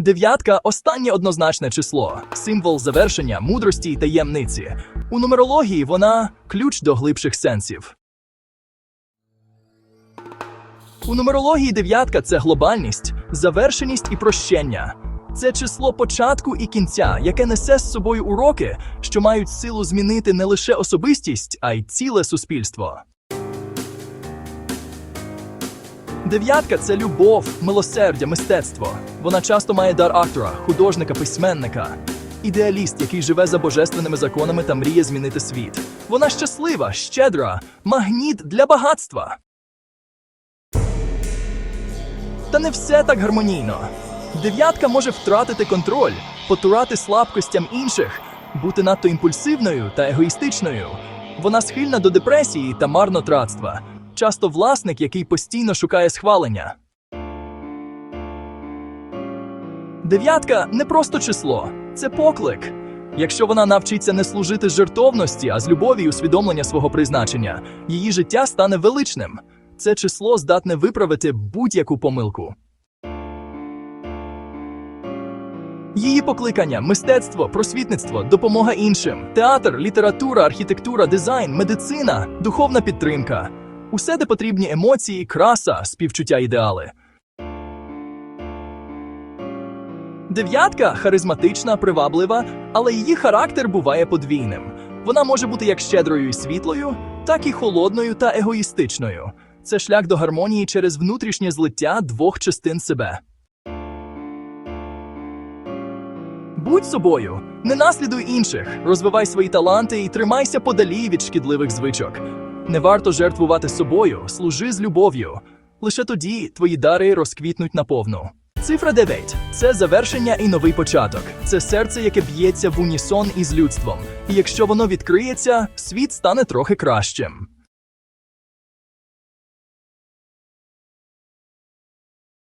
Дев'ятка останнє однозначне число, символ завершення, мудрості й таємниці. У нумерології вона ключ до глибших сенсів. У нумерології дев'ятка це глобальність, завершеність і прощення. Це число початку і кінця, яке несе з собою уроки, що мають силу змінити не лише особистість, а й ціле суспільство. Дев'ятка це любов, милосердя, мистецтво. Вона часто має дар актора, художника, письменника. Ідеаліст, який живе за божественними законами та мріє змінити світ. Вона щаслива, щедра, магніт для багатства. Та не все так гармонійно. Дев'ятка може втратити контроль, потурати слабкостям інших, бути надто імпульсивною та егоїстичною. Вона схильна до депресії та марнотратства, часто власник, який постійно шукає схвалення. Дев'ятка не просто число, це поклик. Якщо вона навчиться не служити жертовності, а з любові й усвідомлення свого призначення, її життя стане величним. Це число здатне виправити будь-яку помилку. Її покликання, мистецтво, просвітництво, допомога іншим, театр, література, архітектура, дизайн, медицина, духовна підтримка усе, де потрібні емоції, краса, співчуття ідеали. Дев'ятка харизматична, приваблива, але її характер буває подвійним. Вона може бути як щедрою і світлою, так і холодною та егоїстичною. Це шлях до гармонії через внутрішнє злиття двох частин себе. Будь собою, не наслідуй інших, розвивай свої таланти і тримайся подалі від шкідливих звичок. Не варто жертвувати собою, служи з любов'ю. Лише тоді твої дари розквітнуть наповну. Цифра 9 – це завершення і новий початок. Це серце, яке б'ється в унісон із людством. І якщо воно відкриється, світ стане трохи кращим.